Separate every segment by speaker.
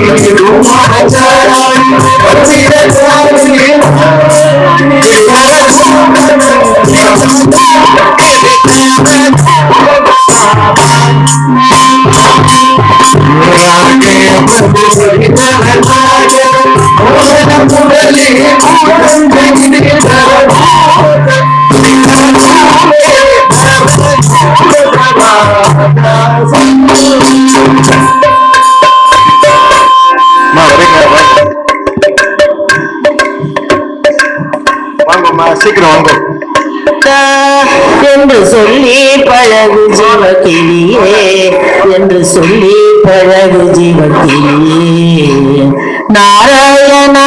Speaker 1: Thank
Speaker 2: you. சொல்லி பழகு ஜீவத்திலே. நாராயணாரங்கநாதா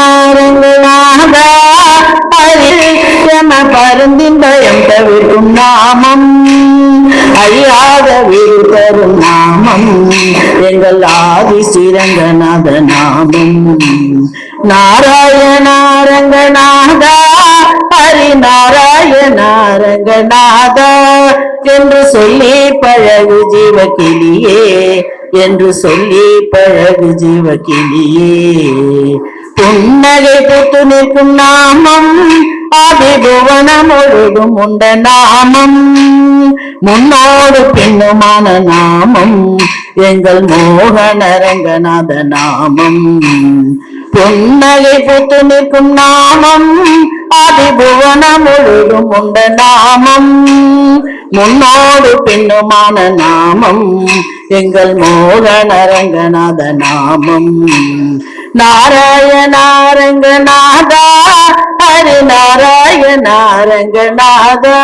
Speaker 2: ஹரிஷம பருந்தின் பயம் தவிர்க்கும் நாமம். அழியாத வீடு தரும் நாமம். எங்கள் ஆதி சிரங்கநாத நாமம். நாராயணாரங்கநாதா ஹரி நாராயணாரங்கநாதா என்று சொல்லி பழகு ஜீவ கிளியே என்று சொல்லி பழகு ஜீவ கிளியே புன்னகை பூத்து நிற்கும் நாமம் அபிபுவனம் ஒழுகும் உண்ட நாமம். முன்னோடு பின்னுமான நாமம் எங்கள் மோகன ரங்கநாத நாமம். புன்னகை பூத்து நிற்கும் நாமம் அதிபுவனம் முழுதும் உண்ட நாமம். முன்னோடு பின்னுமான நாமம். எங்கள் மோகன ரங்கநாத நாமம். நாராயணாரங்கநாதா ஹரி நாராயணாரங்கநாதா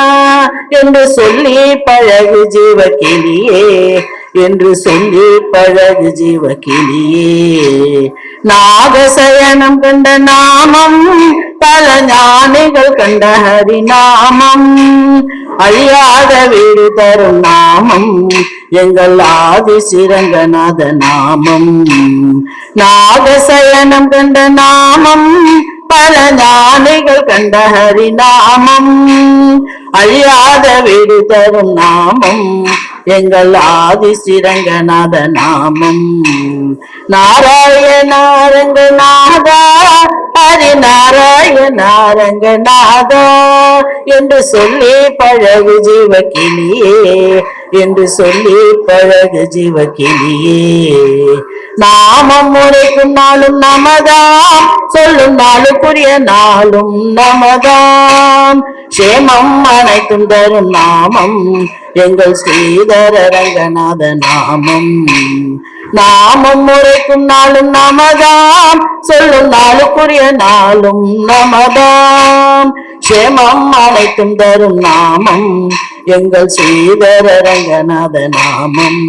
Speaker 2: என்று சொல்லி பழகு ஜீவக்கிளியே என்று சொல்லி பழகு ஜீவக்கிளியே நாகசயனம் கண்ட நாமம் பல ஞானிகள் கண்ட ஹரிநாமம். அழியாத வீடு தரும் நாமம். எங்கள் ஆதி சிரங்கநாத நாமம். நாகசயனம் கண்ட நாமம். பல ஞானிகள் கண்ட ஹரிநாமம். அழியாத வீடு தரும் நாமம். எங்கள் ஆதி ஸ்ரீரங்கநாத நாமம் நாராயணாரங்கநாதா ஹரி நாராயணாரங்கநாதா என்று சொல்லி பழகு ஜீவக்கிளியே என்று சொல்லி பழகு ஜீவக்கிளியே. நாமம் உரைக்கும் நாளும் நமதாம் சொல்லும் நாளுக்குரிய நாளும் நமதாம். சேமம் அனைத்தும் தரும் நாமம் எங்கள் ஸ்ரீதர ரங்கநாத நாமம். நாமம் உரைக்கும் நாளும் நமதாம் சொல்லும் நாளுக்குரிய நாளும் நமதாம். சேமம் அனைத்தும் தரும் நாமம் எங்கள் ஸ்ரீதர ரங்கநாத நாமம்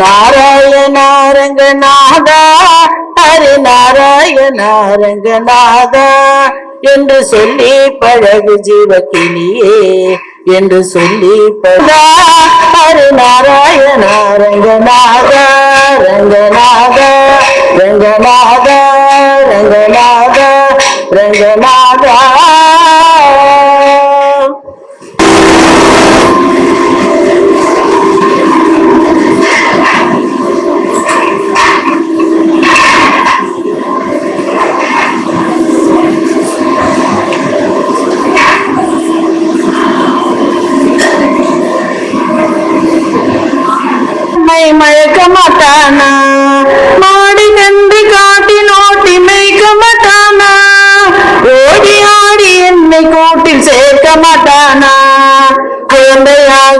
Speaker 2: நாராயணாரங்கநாதா ஹரி நாராயணாரங்கநாதா. என்று சொல்லி பழகு ஜீவக்கினியே என்று சொல்லி பழா ஹரி நாராயணாரங்கநாதா ரங்கநாதா ரங்கநாதா ரங்கநாதா ரங்கநாதா.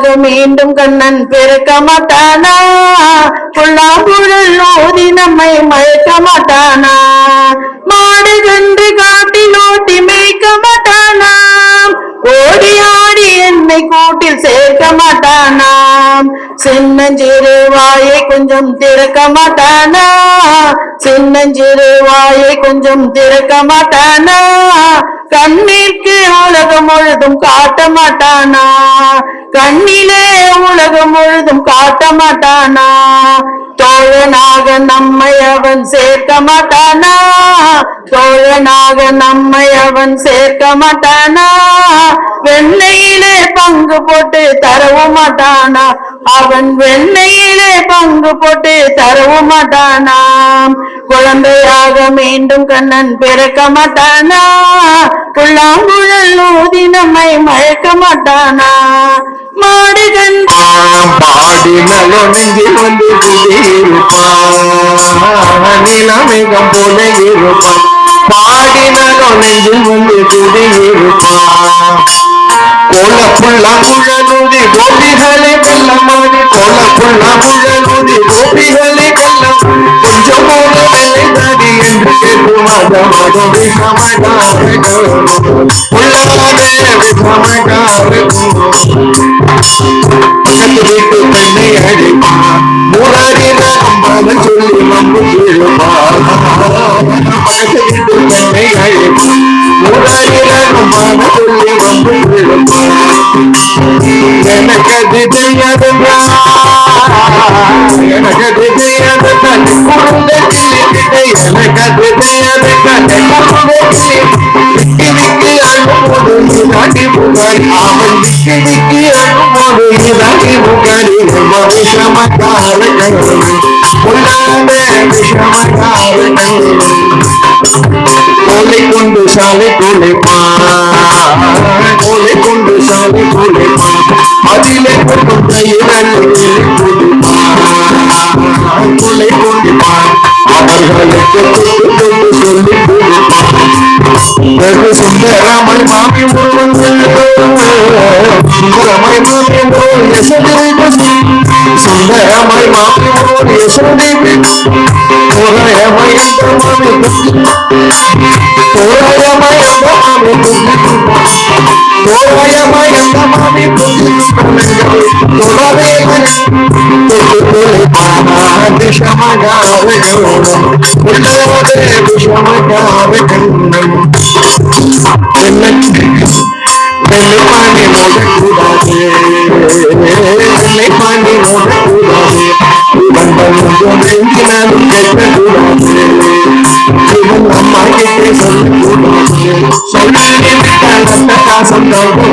Speaker 2: குழந்தையாக மீண்டும் கண்ணன் பிறக்க மாட்டானா புல்லாங்குழல் ஓதி நம்மை மயக்க மாட்டானா மாடு ஓடி ஆடி என்னை கூட்டில் சேர்க்க மாட்டானாம் சின்னஞ்சிறு வாயை கொஞ்சம் திறக்க மாட்டானா? சின்னஞ்சிறு வாயை கொஞ்சம் திறக்க மாட்டானா? கண்ணிற்கு உலகம் முழுதும் காட்ட மாட்டானா? கண்ணிலே உலகம் முழுதும் காட்ட மாட்டானா? தோழனாக நம்மை அவன் சேர்க்க மாட்டானா? தோழனாக நம்மை அவன் சேர்க்க மாட்டானா? வெண்ணையிலே பங்கு போட்டு தரவும் மாட்டானா? அவன் வெண்ணையிலே பங்கு போட்டு தரவும் மாட்டானாம் குழந்தையாக மீண்டும் கண்ணன் பிறக்க மாட்டானா? புல்லாங்குழல் ஊதி நம்மை மயக்க மாட்டானா? மாடு கண்டு
Speaker 1: பாடினலோ நெஞ்சில் வந்து குடியிருப்பான் நிலமேகம் போல இருப்பான் பாடினலோ நெஞ்சில் வந்து குடியிருப்பான் கோல புள்ளா முழலுதி கோபிகளே வெள்ளமாடி கோல புள்ளா முழலுதி கோபிகளே வெள்ளம் கொஞ்சம் போல வேலை தாடி என்று கேட்கும் மதமதம் விஷமகாரகம் உள்ளாதே விஷமகாரகம் பக்கத்து வீட்டு பெண்ணை அழைப்பான் மூலாரி நாம்பல சொல்லி மம்பு கீழ்ப்பான் பக்கத்து வீட்டு பெண்ணை அழைப்பான் மூலாரி நாம்பல சொல்லி மம்பு எனக்கு எனக்கு எனக்கு இதாட்டி அவன் விக்கி அழும்போது இதாட்டி விஷமக்கார விஷமக்கார கொண்டு சாலை குலைப்பான் கொண்டு சாலை குலைப்பான் அதிலே கொண்டு கொலை தொட்டு தொட்டு சொல்லி கொடுப்பான் வெகு சுந்தரமாய் மாமி முருகன் சுந்தரமாய் மாமி முருகன் யசோதை சுந்தரமாய் மாமி முருகன் யசோதை தோராயமாய் அந்த மாமி தோராயமாய் அந்த மாமி தோராயமாய் அந்த மாமி தொடாதே విషమ వెల్లిపాని మొదటి వెల్లిపాని మొదటి బంధు అమ్మాయి సొల్లి సొల్లి సంతాపం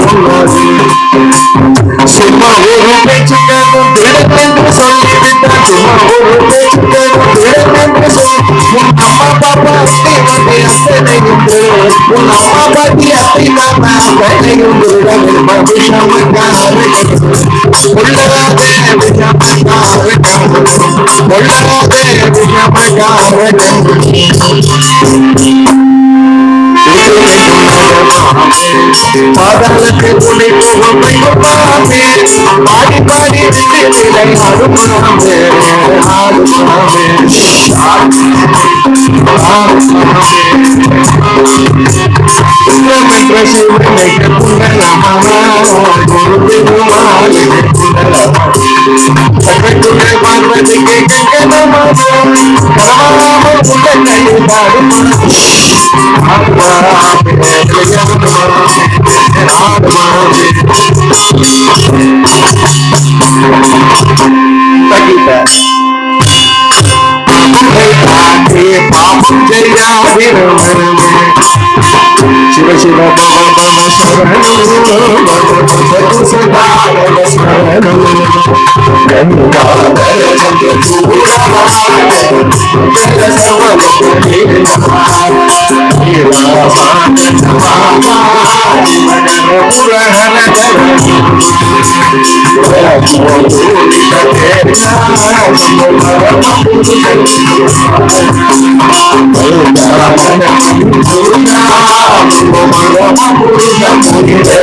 Speaker 1: அம்மா பாட்டி அத்தை மாமா அத்தனையும் விஷமக்கார பாதாளத்தை துணை போகமை பாமே பாடி பாடி விட்டு நிலை அருமாமே ஆருமாமே ஆருமாமே சிவனை குண்டலமாமா குரு திருமாலே குண்டலமா சகத்துணை பார்வதிக்கு கங்கனமாமா கரமாம உள்ள coração eu vou correr E lavar, lavar Procura na tua dúvida Quer dar Manda a mão na cintura Manda a mão na cintura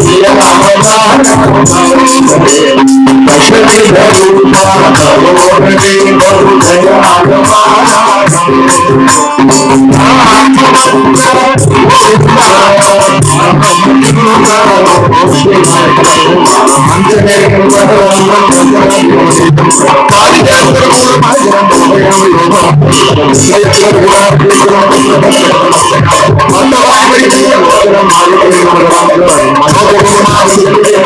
Speaker 1: Tira a mão I'm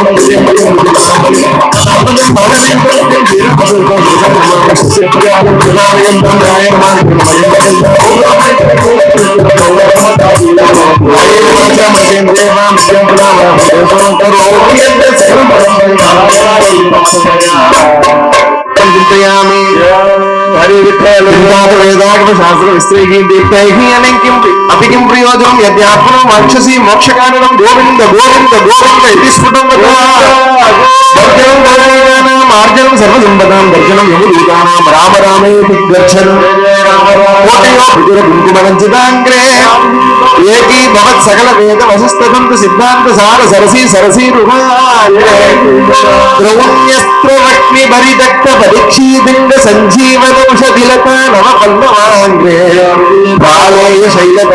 Speaker 1: శాస్త్ర విశ్రేగింది అలంకింపు അപ്പിക്കും പ്രയോജനം യജ്ഞാത്മനം വക്ഷസി മോക്ഷകാരണം ഗോവിന്ദ ഗോവിന്ദ ഗോവിന്ദ ഇതി സ്ഫുടം ആർജനം സർവസമ്പദാം ദർശനം യമുദൂതാനാം രാമ രാമേതി ഗച്ഛൻ കോട്ടയോ വിതുര കുങ്കുമരഞ്ജിതാഗ്രേ ഏകീ ഭവത് സകല വേദ വസസ്തതന്ത സിദ്ധാന്ത സാര സരസി സരസി ദ്രൗണ്യസ്ത്രവക്നി പരിതക്ത പരീക്ഷീതിന്റെ സഞ്ജീവനൗഷധിലത നവ പല്ലവാഗ്രേ ശൈലത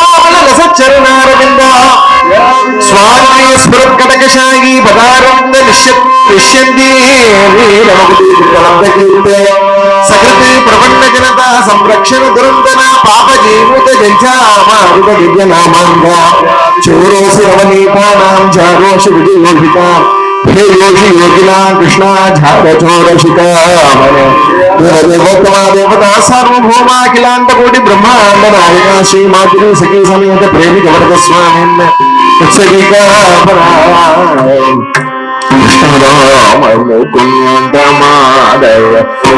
Speaker 1: రస చరణారవింద స్వామి స్ఫురత్కటకశాయి పదారంద నిశ్యంతి సకృతి ప్రపన్న జనత సంరక్షణ దురంతన పాప జీవిత జంచామారుత దివ్యనామాంగ చోరోసు రవనీతానాం జారోషు విజయోహితాం हे योगी योगिना, कृष्णा झारचोरशिका देवोत्तमा देवता, सार्वभौमा, अखिलांत कोटि ब्रह्मांड नायका श्री माधुरी सखी, समेत प्रेमी वर्ग स्वामी उत्सविका Krishnaram Mukund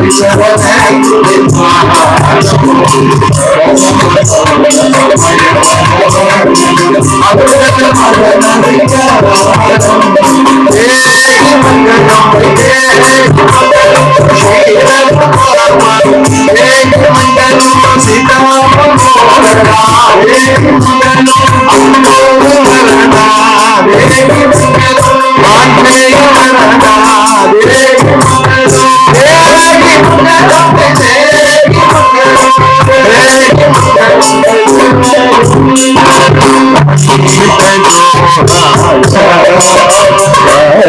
Speaker 1: I back to the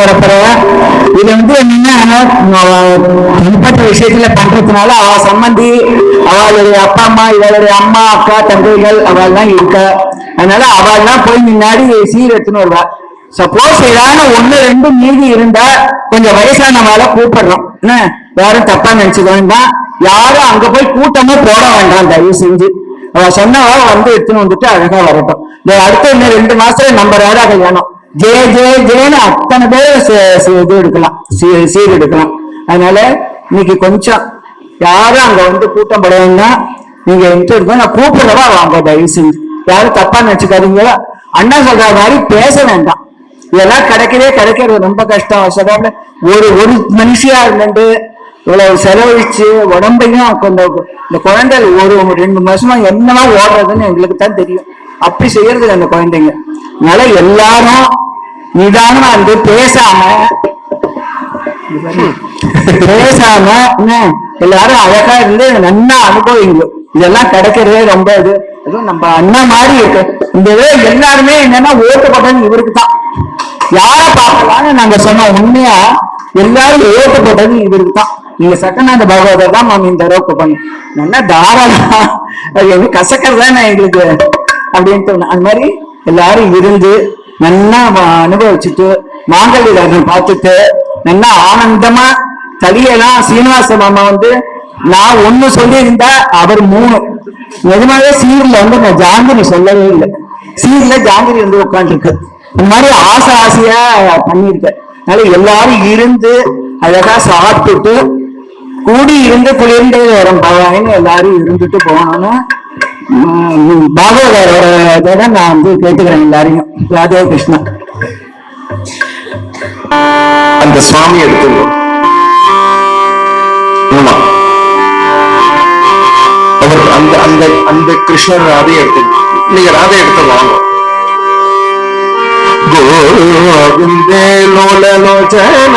Speaker 3: வரப்போற இது வந்து என்னன்னா தனிப்பட்ட விஷயத்துல பண்றதுனால அவ சம்பந்தி அவளுடைய அப்பா அம்மா இவளுடைய அம்மா அக்கா தங்கைகள் தான் இருக்க. அதனால அவள்லாம் போய் முன்னாடி சீர் எடுத்துன்னு வருவா சப்போஸ் ஏதாவது ஒண்ணு ரெண்டு மீதி இருந்தா கொஞ்சம் வயசானவால கூப்பிடுறோம் என்ன? யாரும் தப்பா நினைச்சுக்க வேண்டாம். யாரும் அங்க போய் கூட்டமா போட வேண்டாம் தயவு செஞ்சு. அவ சொன்னவா வந்து எடுத்துன்னு வந்துட்டு அழகா வரட்டும். அடுத்த இன்னும் ரெண்டு மாசத்துல நம்ம ராதா கல்யாணம். ஜெய ஜெய ஜெயன்னு அத்தனை பேர் இது எடுக்கலாம். சீ- சீர் எடுக்கலாம். அதனால இன்னைக்கு கொஞ்சம் யாரும் அங்க வந்து கூட்டம் பட நீங்க என்கிட்ட நான் கூப்பிடுறவா வாங்க தயவு செஞ்சு. யாரும் தப்பா நினைச்சுக்காதீங்களா அண்ணா சொல்ற மாதிரி பேச வேண்டாம். இதெல்லாம் கிடைக்கவே கிடைக்கிறது ரொம்ப கஷ்டம். சொல்றாங்க ஒரு ஒரு மனுஷியா இருந்துட்டு இவ்வளவு செலவழிச்சு உடம்பையும் கொஞ்சம் இந்த குழந்தைகள் ஒரு ரெண்டு மாசமா என்னவா ஓடுறதுன்னு எங்களுக்கு தான் தெரியும். அப்படி செய்யறது அந்த குழந்தைங்க. அதனால எல்லாரும் நிதானமா இருந்து பேசாம பேசாம எல்லாரும் அழகா இருந்து நல்லா அனுபவிங்க. இதெல்லாம் கிடைக்கிறதே ரொம்ப இது. அதுவும் நம்ம அண்ணா மாதிரி இருக்கு. இந்த இது எல்லாருமே என்னன்னா ஓட்டு போட்டது இவருக்கு தான். யார பார்க்கலாம்னு நாங்க சொன்னோம். உண்மையா எல்லாரும் ஓட்டு போட்டது இவருக்கு தான். நீங்க சட்டநாத பாகவதர் தான் மாமி இந்த ரோக்கு பண்ணி. நல்லா தாராளம் அது வந்து கசக்கிறது தானே எங்களுக்கு அப்படின்ட்டு ஒண்ணு. அது மாதிரி எல்லாரும் இருந்து நல்லா அனுபவிச்சுட்டு மாங்கல்ய பார்த்துட்டு நல்லா ஆனந்தமா தலியெல்லாம் சீனிவாச மாமா வந்து நான் ஒண்ணு சொல்லியிருந்தா அவர் மூணு. நிஜமாவே சீர்ல வந்து நான் ஜாங்கிரி சொல்லவே இல்லை. சீர்ல ஜாங்கிரி வந்து உட்காந்துருக்கு இந்த மாதிரி ஆசை ஆசையா பண்ணியிருக்கேன். அதனால எல்லாரும் இருந்து அழகா சாப்பிட்டுட்டு கூடி இருந்து குளிர்ந்து வரும் பவாயின்னு எல்லாரும் இருந்துட்டு போனோம்னா பாகவதோட இதை தான் நான் வந்து கேட்டுக்கிறேன் எல்லாரையும். ராதே கிருஷ்ணா
Speaker 1: அந்த சுவாமி எடுத்துக்கணும் அவர் அந்த அந்த அந்த கிருஷ்ணர் ராதையை எடுத்து நீங்க ராதை எடுத்து வாங்க. கோவிந்தே லோலலோச்சன.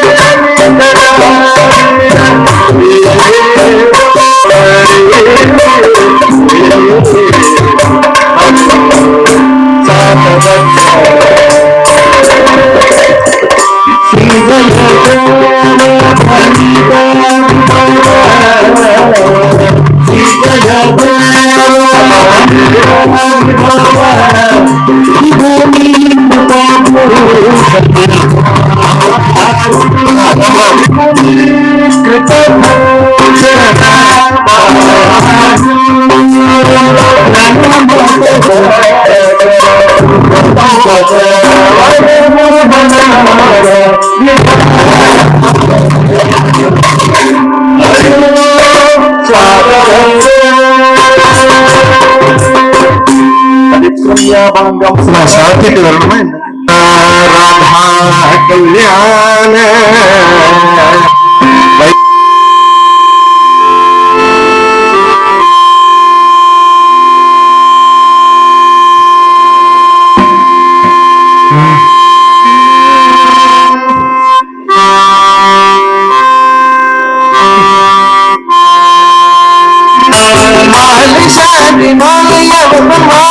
Speaker 1: ഭംഗം സാധിച്ചു വരണമേ രാധാ കല്യാണ Mama,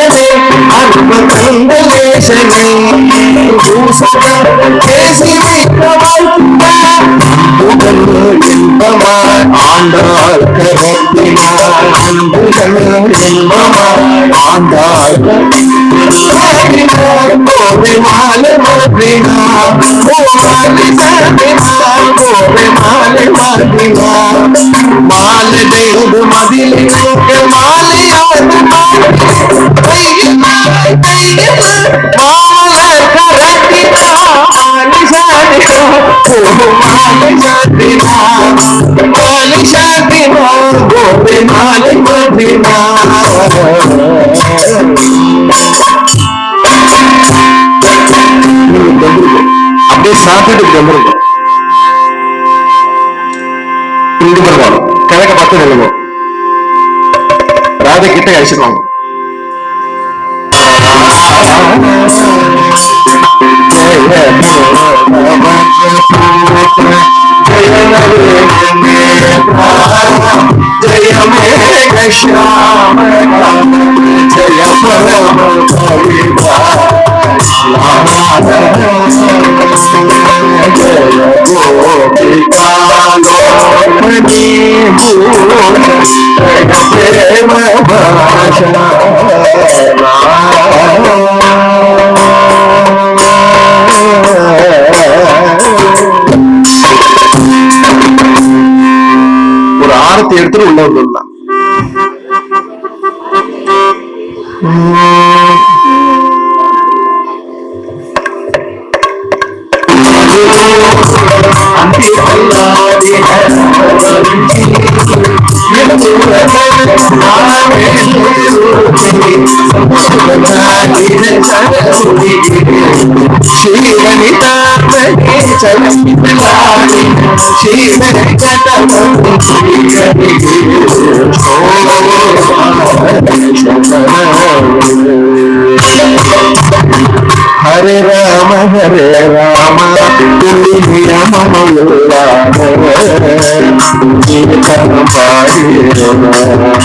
Speaker 1: அன்பு கந்த கரத்தினார் அன்புகள் இன்பமாய் கோவை மாலை மாற்றினார் சாத்தினார் கோவை மாலை மாற்றினார் மாலை மதிலை மாலை அப்படியே சாப்பிட்டு வந்துருக்கும் இங்க பாருங்க கிழக்க பார்த்து நில்லுங்க ராதை கிட்ட அழிச்சிருவாங்க Shama, Jaya Jaya எடுத்துட்டு உள்ள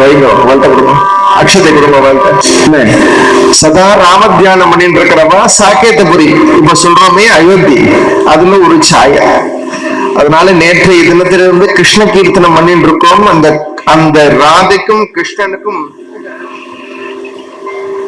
Speaker 1: வைங்க வாழ்த்த கொடுங்க. அக்ஷத்தை கொடுங்க வாழ்த்த சதா ராம தியானம் பண்ணிட்டு இருக்கிறவா? சாக்கேத்தபுரி. இப்ப சொல்றோமே அயோத்தி. அதுல ஒரு சாயா. அதனால நேற்றைய தினத்திலிருந்து கிருஷ்ண கீர்த்தனம் பண்ணிட்டு இருக்கோம். அந்த அந்த ராதைக்கும் கிருஷ்ணனுக்கும்